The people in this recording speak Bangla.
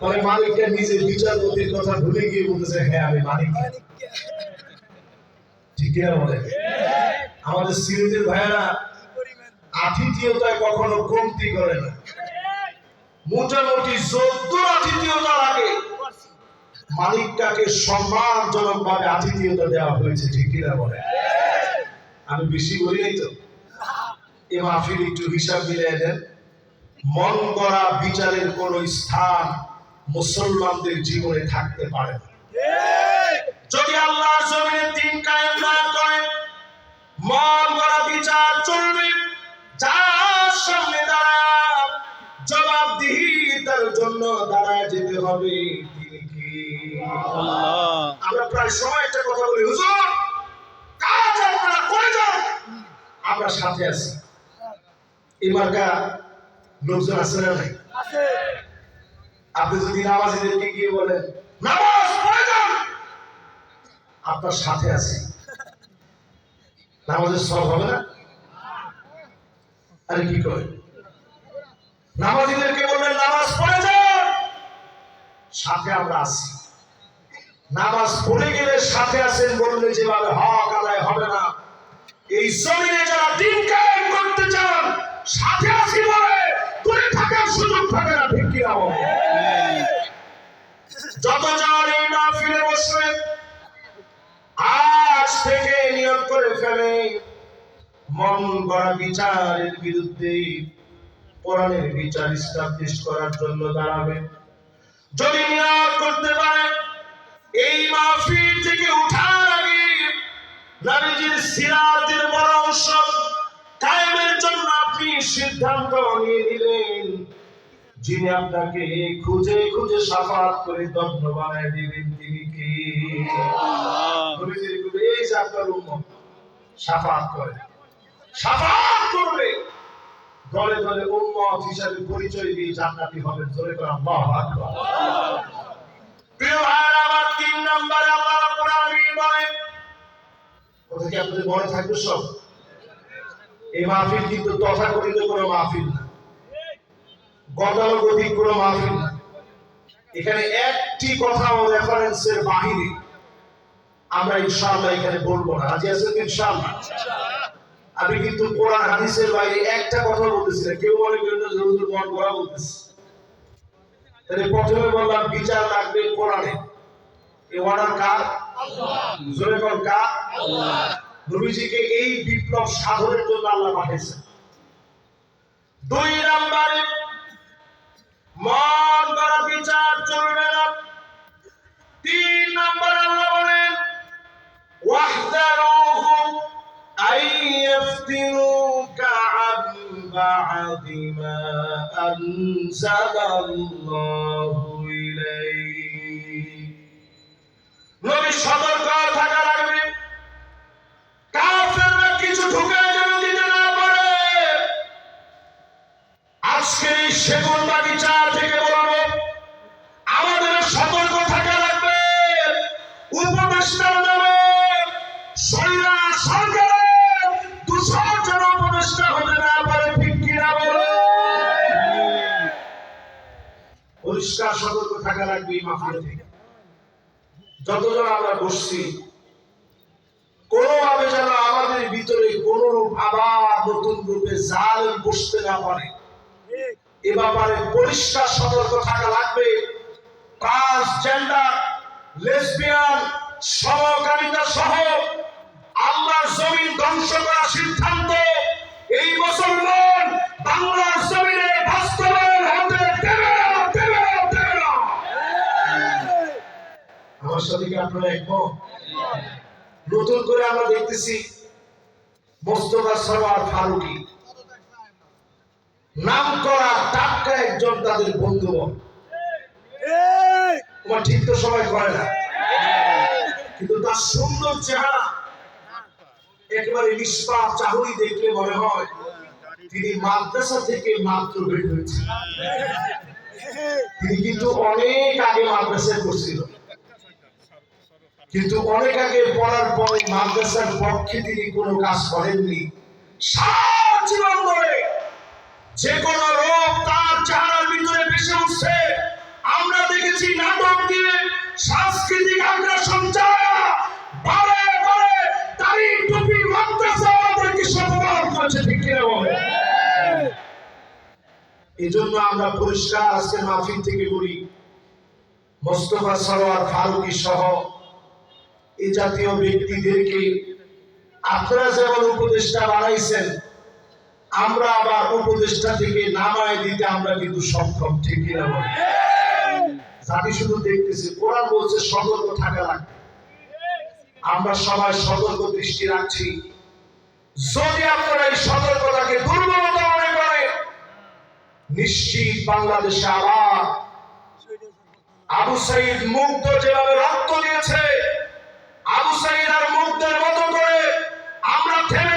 পরে নিজের বিচারপতির কথা ভুলে গিয়ে বলতেছে হ্যাঁ আমি মালিক। ঠিক আমাদের ভাইয়েরা আতিথিয়তায় কখনো কমতি করে না। মোটামুটি চোদ্দ আতিথিয়তা মালিকটাকে সম্মানজনক ভাবে আতিথিয়তা দেওয়া হয়েছে, ঠিক কিনা বলে আমি বেশি বলি তো? এ মাহফিল একটু হিসাব মিলিয়ে দেন। মন করা বিচারের কোন স্থান মুসলমানদের জীবনে থাকতে পারে না। যদি আল্লাহ জমিনে দিন কায়েম না করে, মন করা বিচার চলবে, যার সামনে দাঁড়ায় জবাবদিহি তার জন্য দাঁড়ায় যেতে হবে তিনি কি? আমরা প্রায় সময় একটা কথা বলি, হুজুর, কাজ আপনারা করে যান। আমরা সাথে আছি। এই মার্কা লোকজন আছে না নাই? আপনি যদি নামাজিদেরকে গিয়ে বলেন নামাজ পড়ে যান! আপনার সাথে আছি। নামাজের সব হবে না? আরে কি করে নামাজিদেরকে বললেন নামাজ পড়ে যান! সাথে আমরা আছি। নামাজ পড়ে গেলে সাথে আছেন বললে যেভাবে হক আদায় হবে না। এই জমিনে যারা দিন সুযোগ না, ঠিক মাহফিলে বসবে, আজ থেকে নিয়োগ করে ফেলে। মন গড়া বিচারের বিরুদ্ধে কোরআনের বিচার স্টাবলিশ করার জন্য দাঁড়াবে। যদি নিয়োগ করতে পারে, এই মাহফিল থেকে উঠার আগে নবীজির সিরাতের বড় অংশ কায়েমের জন্য আপনি সিদ্ধান্ত নিয়ে নিলেন। যিনি আপনাকে খুঁজে খুঁজে সাফাত করে দগ্ন বানায় দিবেন তিনি কি? এই যে আপনার উম্মত সাফাত করে। সাফাত করবে। দলে দলে উম্মত হিসাবে পরিচয় দিয়ে জান্নাতি হবেন করে আল্লাহু আকবার। প্রিয় ভাইরা আমার তিন নম্বরে আল্লাহ রাব্বুল আলামিন বলেন কথা কি আপনাদের মনে থাকবে সব? এই মাহফিল কিন্তু তথাকথিত কোনো মাহফিল না। গতানুগতিক কোনো মাহফিল না এখানে একটি কথাও রেফারেন্সের বাহিরে আমরা ইনশাআল্লাহ এখানে বলব না। রাজি আছেন তো ইনশাআল্লাহ? আমি কিন্তু কোরআন হাদিসের বাইরে একটা কথা বলতেছি না। কেউ মনে করেন হুজুর মন করা বলতেছি। তাহলে প্রথমে বললাম বিচার লাগবে কোরআনে। এই অর্ডার কার? জোরে কোন কার? নবীজিকে এই বিপ্লব সাধনের জন্য আল্লাহ পাঠিয়েছেন। দুই নম্বরে মন করা বিচার চলবে না। তিন নম্বর আল্লাহ বলেন ওয়াহদারুহুম আইয়াফতিনুকা আন বা'দি মা আনসালাল্লাহু ইলাইহি। নবী সতর্ক থাকা লাগবে। কাফেররা কিছু ঢুকে যেন দিতে না পারে। আজকের এই সেগুন সরকারের যতজন আমরা বসছি, কোনোভাবে যেন আমাদের ভিতরে কোন রূপ আবার নতুন রূপে জাল বসতে না পারে। এ ব্যাপারে পরিষ্কার সতর্ক থাকা লাগবে। ট্রান্সজেন্ডার, লেসবিয়ান, সমকামিতা সহ আল্লাহর জমিন ধ্বংস করার সিদ্ধান্ত এই মুসলমান বাংলার জমিনে বাস্তবায়ন হতে দেবে না দেবে না দেবে না। আমার সাথে কি আপনারা একমত? নতুন করে আমরা দেখতেছি মোস্তফা সরওয়ার ফারুকি। নাম করা টাটকা একজন তাদের বন্ধু তোমার ঠিক তো সবাই করে না। কিন্তু তার সুন্দর চেহারা নিষ্পাপ চাহুরি দেখলে মনে হয় তিনি মাদ্রাসা থেকে মাত্র বের তিনি কিন্তু অনেক আগে মাদ্রাসায় করছিল কিন্তু অনেক আগে পড়ার পরে মাদ্রাসার পক্ষে তিনি কোনো কাজ করেননি। সারা জীবন ধরে যে কোনো রোগ এই জন্য আমরা পরিষ্কার আজকে মাহফিল থেকে বলি, মোস্তফা সরোয়ার ফারুকি সহ এই জাতীয় ব্যক্তিদেরকে আপনারা যেমন উপদেষ্টা বানাইছেন, আমরা আবার উপদেষ্টা থেকে নামায় দিতে আমরা কিন্তু সক্ষম, ঠিক কিনা জাতি শুধু দেখতেছি, কোরআন বলছে সতর্ক থাকা লাগবে। আমরা সবাই সতর্ক দৃষ্টি রাখছি। যদি আপনারা এই সতর্কতাকে করে নিশ্চিত বাংলাদেশে আবার আবু সাইদ মুগ্ধ যেভাবে রক্ত দিয়েছে, আবু সাইদ আর মুগ্ধের মতো করে আমরা থেমে